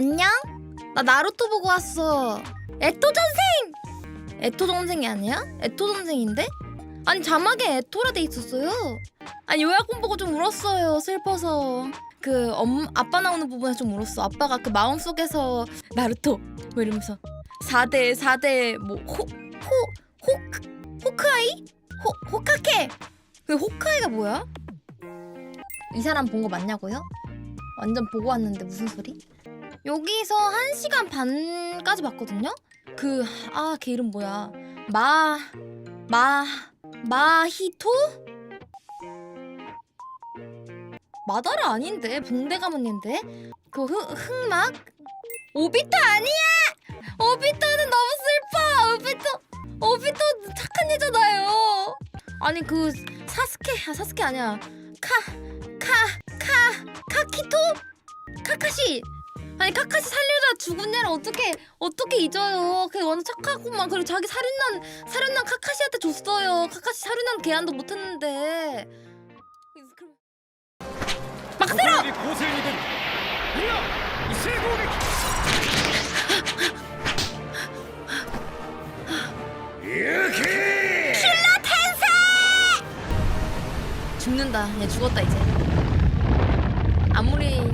안녕? 나 나루토 보고 왔어. 에토 전생! 에토 전생이 아니야? 에토 전생인데? 아니 자막에 에토라 돼 있었어요. 아니 요약본 보고 좀 울었어요. 슬퍼서. 그 엄, 아빠 나오는 부분에 좀 울었어. 아빠가 그 마음속에서 나루토 뭐 이러면서 4대 4대 뭐호호 호크아이? 호 호카케. 그 호카이가 뭐야? 이 사람 본 거 맞냐고요? 완전 보고 왔는데 무슨 소리? 여기서 1시간 반까지 봤거든요? 그, 아, 걔 이름 뭐야. 마, 마, 마히토? 마다라 아닌데? 봉대 가문인데? 그 흑, 흑막? 오비토 아니야! 오비토는 너무 슬퍼! 오비토, 오비토 착한 애잖아요! 아니, 그, 사스케, 아, 사스케 아니야. 카 키토? 카카시! 아니 카카시 살려다 죽은 애를 어떻게 어떻게 잊어요? 걔 완전 착하구만. 그리고 자기 살인난 살인난 카카시한테 줬어요. 카카시 살인난 개한도 못했는데. 막 때려! 고생이 고생이든 일라 이세 공격 이렇게 죽는다. 얘 죽었다 이제. 아무리 아무